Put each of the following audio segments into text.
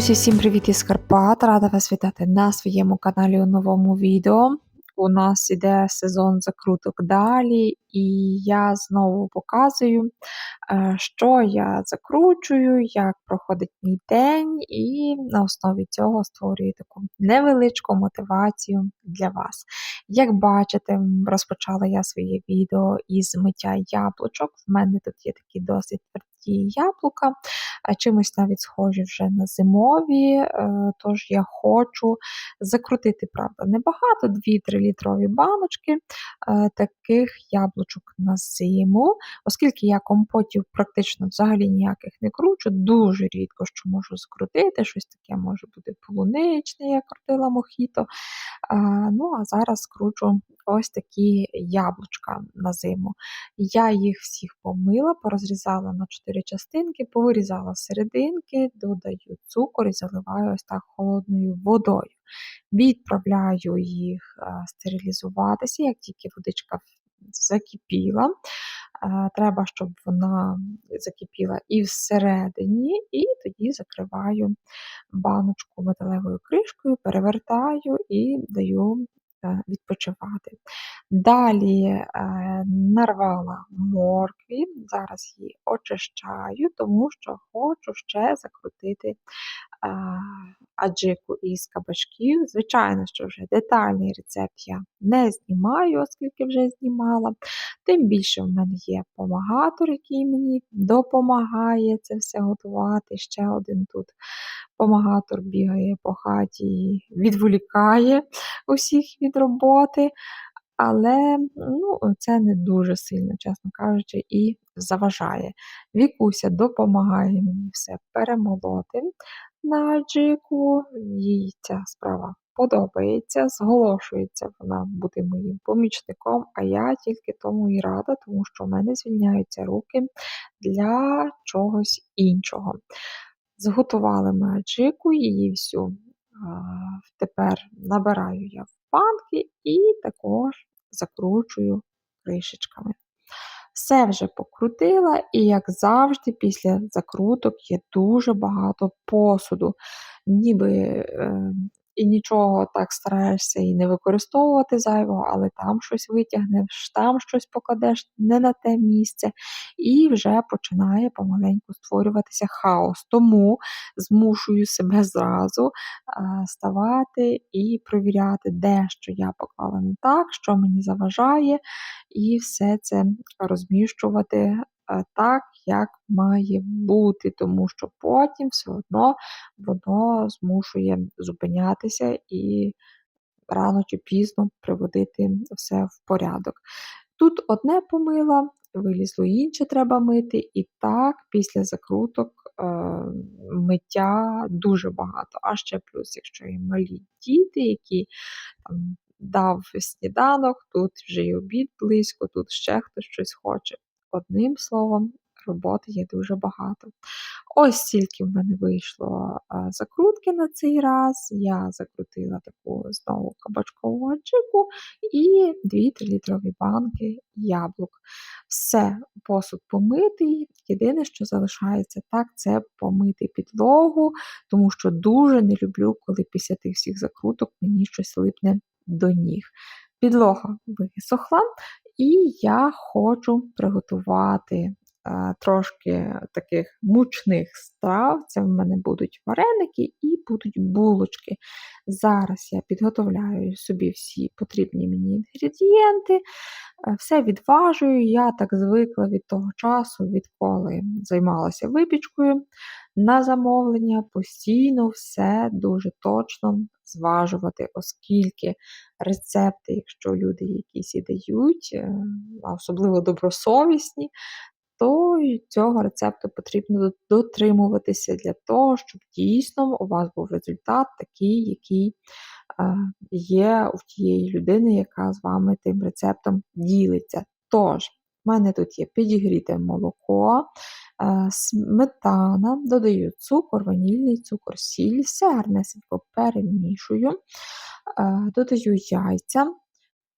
Друзі, всім привіт із Карпат! Рада вас вітати на своєму каналі у новому відео. У нас іде сезон закруток далі, і я знову показую, е, що я закручую, як проходить мій день, і на основі цього створюю таку невеличку мотивацію для вас. Як бачите, розпочала я своє відео із миття яблучок. В мене тут є такі досить тверді яблука чимось навіть схожі вже на зимові, е, тож я хочу закрутити, правда, небагато, 2-3 літрові баночки е, таких яблучок на зиму, оскільки я компотів практично взагалі ніяких не кручу, дуже рідко що можу скрутити, щось таке може бути полуничне, як крутила мохіто. Ну, а зараз скручу ось такі яблучка на зиму. Я їх всіх помила, порозрізала на 4 частинки, повирізала серединки, додаю цукор і заливаю ось так холодною водою. Відправляю їх стерилізуватися, як тільки водичка закипіла. Треба, щоб вона закипіла і всередині, і тоді закриваю баночку металевою кришкою, перевертаю і даю Е, відпочивати. Далі е, нарвала моркві, зараз її очищаю, тому що хочу ще закрутити е, аджику із кабачків. Звичайно, що вже детальний рецепт я не знімаю, оскільки вже знімала. Тим більше в мене є помагатор, який мені допомагає це все готувати. Ще один тут помагатор бігає по хаті і відволікає усіх від роботи. Але ну, це не дуже сильно, чесно кажучи, і заважає. Вікуся допомагає мені все перемолоти на джику, їй ця справа подобається, зголошується вона бути моїм помічником, а я тільки тому і рада, тому що в мене звільняються руки для чогось іншого. Зготували ми аджику, її всю тепер набираю я в банки і також закручую кришечками. Все вже покрутила, і, як завжди, після закруток є дуже багато посуду. Ніби е, і нічого так стараєшся і не використовувати зайвого, але там щось витягнеш, там щось покладеш не на те місце, і вже починає помаленьку створюватися хаос. Тому змушую себе зразу ставати і провіряти, де що я поклала не так, що мені заважає, і все це розміщувати так, як має бути, тому що потім все одно воно змушує зупинятися і рано чи пізно приводити все в порядок. Тут одне помила, вилізло інше треба мити, і так, після закруток е, миття дуже багато. А ще плюс, якщо є малі діти, які там дав сніданок, тут вже й обід близько, тут ще хтось щось хоче. Одним словом, роботи є дуже багато. Ось стільки в мене вийшло закрутки на цей раз. Я закрутила таку знову кабачкову аджику і 2-3 літрові банки яблук. Все, посуд помитий. Єдине, що залишається так, це помити підлогу, тому що дуже не люблю, коли після тих всіх закруток мені щось липне до ніг. Підлога висохла, і я хочу приготувати е, трошки таких мучних страв. Це в мене будуть вареники і будуть булочки. Зараз я підготовляю собі всі потрібні мені інгредієнти, е, все відважую. Я так звикла від того часу, відколи займалася випічкою на замовлення, постійно все дуже точно зважувати, оскільки рецепти, якщо люди якісь і дають, е, особливо добросовісні, то цього рецепту потрібно дотримуватися для того, щоб дійсно у вас був результат такий, який е, є у тієї людини, яка з вами тим рецептом ділиться. Тож, у мене тут є підігріте молоко, е, сметана, додаю цукор, ванільний цукор, сіль, все перемішую, е, додаю яйця,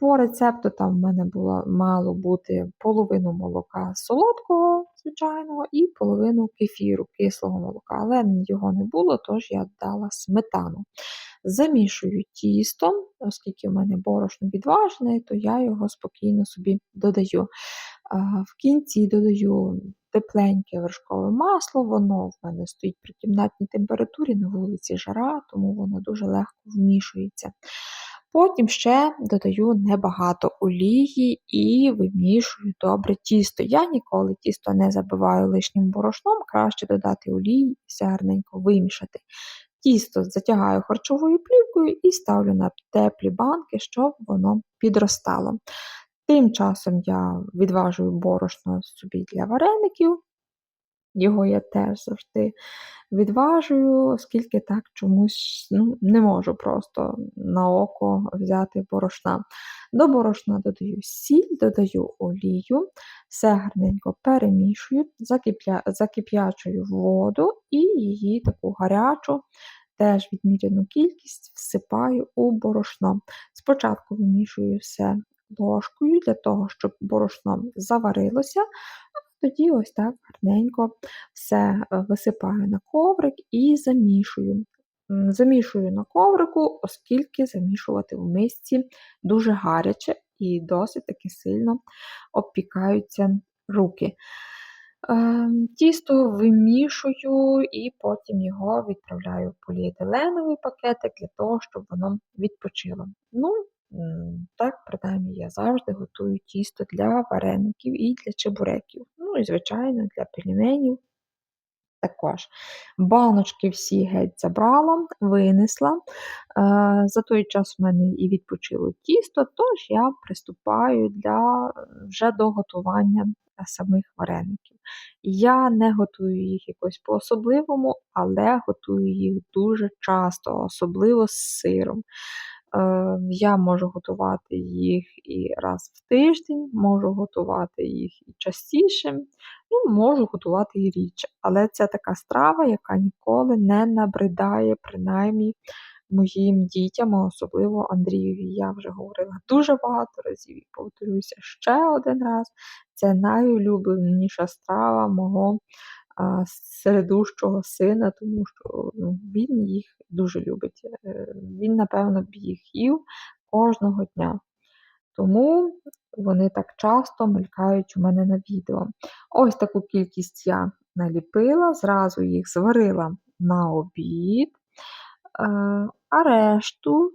По рецепту там в мене було, мало бути половину молока солодкого, звичайного, і половину кефіру, кислого молока, але його не було, тож я дала сметану. Замішую тісто, оскільки в мене борошно відважне, то я його спокійно собі додаю. В кінці додаю тепленьке вершкове масло, воно в мене стоїть при кімнатній температурі, на вулиці жара, тому воно дуже легко вмішується. Потім ще додаю небагато олії і вимішую добре тісто. Я ніколи тісто не забиваю лишнім борошном, краще додати олії і все гарненько вимішати. Тісто затягаю харчовою плівкою і ставлю на теплі банки, щоб воно підростало. Тим часом я відважую борошно собі для вареників. Його я теж завжди відважую, оскільки так чомусь ну, не можу просто на око взяти борошна. До борошна додаю сіль, додаю олію, все гарненько перемішую, закип'я, закип'ячую воду і її таку гарячу, теж відміряну кількість всипаю у борошно. Спочатку вимішую все ложкою для того, щоб борошно заварилося, тоді ось так гарненько все е, висипаю на коврик і замішую. Замішую на коврику, оскільки замішувати в мисці дуже гаряче і досить таки сильно обпікаються руки. Ем, тісто вимішую і потім його відправляю в поліетиленовий пакетик для того, щоб воно відпочило. Ну, так, принаймні, я завжди готую тісто для вареників і для чебуреків. Ну і, звичайно, для пельменів також. Баночки всі геть забрала, винесла. Е, за той час в мене і відпочило тісто, тож я приступаю для вже до готування самих вареників. Я не готую їх якось по-особливому, але готую їх дуже часто, особливо з сиром. Е, я можу готувати їх і раз в тиждень, можу готувати їх і частіше, ну, можу готувати і рідше. Але це така страва, яка ніколи не набридає, принаймні моїм дітям, а особливо Андрієві. Я вже говорила дуже багато разів і повторюся ще один раз. Це найулюбленіша страва мого середущого сина, тому що ну, він їх дуже любить. Е, він, напевно, б їх їв кожного дня. Тому вони так часто мелькають у мене на відео. Ось таку кількість я наліпила, зразу їх зварила на обід. А решту,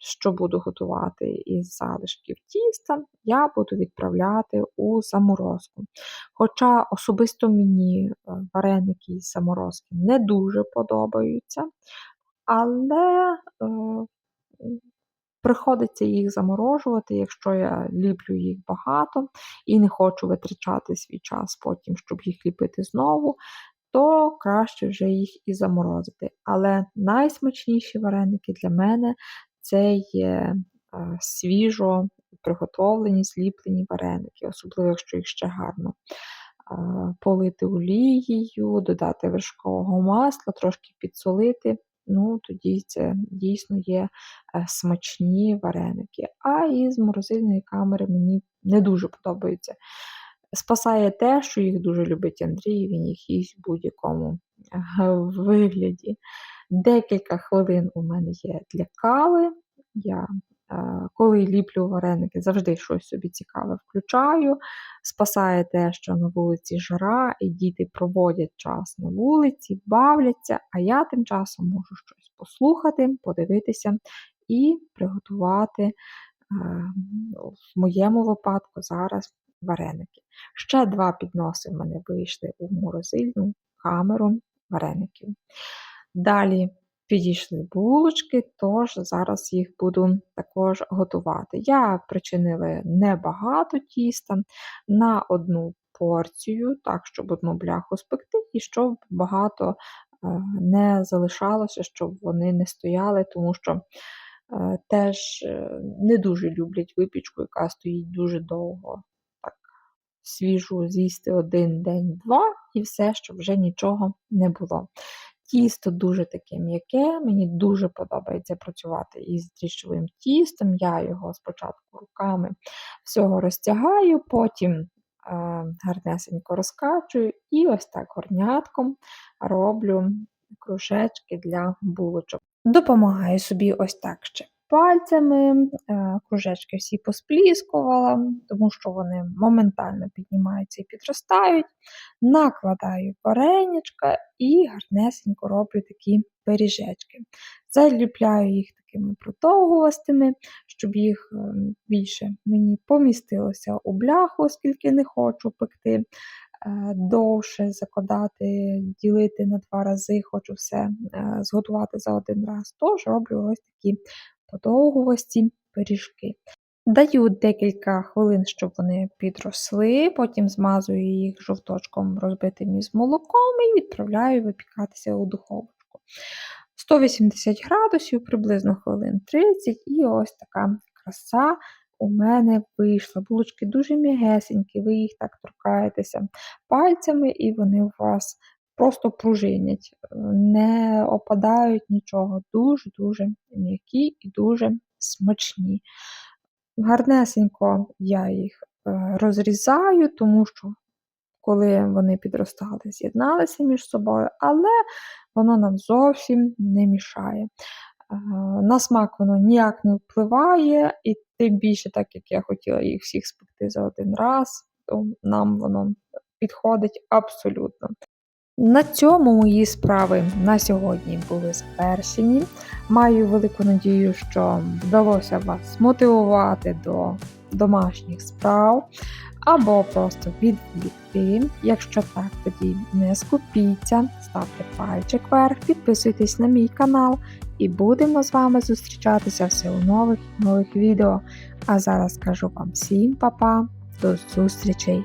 що буду готувати із залишків тіста, я буду відправляти у заморозку. Хоча особисто мені е, вареники із заморозки не дуже подобаються, але е, приходиться їх заморожувати, якщо я ліплю їх багато і не хочу витрачати свій час потім, щоб їх ліпити знову, то краще вже їх і заморозити. Але найсмачніші вареники для мене це є е, свіжо приготовлені, зліплені вареники, особливо, якщо їх ще гарно е, полити олією, додати вершкового масла, трошки підсолити. Ну, тоді це дійсно є е, смачні вареники. А із морозильної камери мені не дуже подобаються. Спасає те, що їх дуже любить Андрій, він їх їсть в будь-якому вигляді. Декілька хвилин у мене є для кави. Я, е, коли ліплю вареники, завжди щось собі цікаве включаю. Спасає те, що на вулиці жара, і діти проводять час на вулиці, бавляться, а я тим часом можу щось послухати, подивитися і приготувати. Е, в моєму випадку зараз вареники. Ще два підноси в мене вийшли у морозильну камеру вареників. Далі підійшли булочки, тож зараз їх буду також готувати. Я причинила небагато тіста на одну порцію, так, щоб одну бляху спекти, і щоб багато е, не залишалося, щоб вони не стояли, тому що е, теж е, не дуже люблять випічку, яка стоїть дуже довго свіжу з'їсти один день-два, і все, щоб вже нічого не було. Тісто дуже таке м'яке, мені дуже подобається працювати із дріжджовим тістом. Я його спочатку руками всього розтягаю, потім е, гарнесенько розкачую і ось так горнятком роблю кружечки для булочок. Допомагаю собі ось так ще пальцями, е, кружечки всі поспліскувала, тому що вони моментально піднімаються і підростають. Накладаю вареничка і гарнесенько роблю такі пиріжечки. Заліпляю їх такими протовгувастими, щоб їх е, більше мені помістилося у бляху, оскільки не хочу пекти е, довше, закладати, ділити на два рази, хочу все зготувати за один раз. Тож роблю ось такі подовгувасті пиріжки. Даю декілька хвилин, щоб вони підросли, потім змазую їх жовточком розбитим із молоком і відправляю випікатися у духовочку. 180 градусів, приблизно хвилин 30, і ось така краса у мене вийшла. Булочки дуже м'ягесенькі, ви їх так торкаєтеся пальцями, і вони у вас просто пружинять, не опадають нічого. Дуже-дуже м'які і дуже смачні. Гарнесенько я їх е, розрізаю, тому що коли вони підростали, з'єдналися між собою, але воно нам зовсім не мішає. Е, На смак воно ніяк не впливає, і тим більше, так як я хотіла їх всіх спекти за один раз, то нам воно підходить абсолютно. На цьому мої справи на сьогодні були завершені. Маю велику надію, що вдалося вас мотивувати до домашніх справ або просто відвідати. Якщо так, тоді не скупіться, ставте пальчик вверх, підписуйтесь на мій канал і будемо з вами зустрічатися все у нових нових відео. А зараз кажу вам всім па-па, до зустрічей!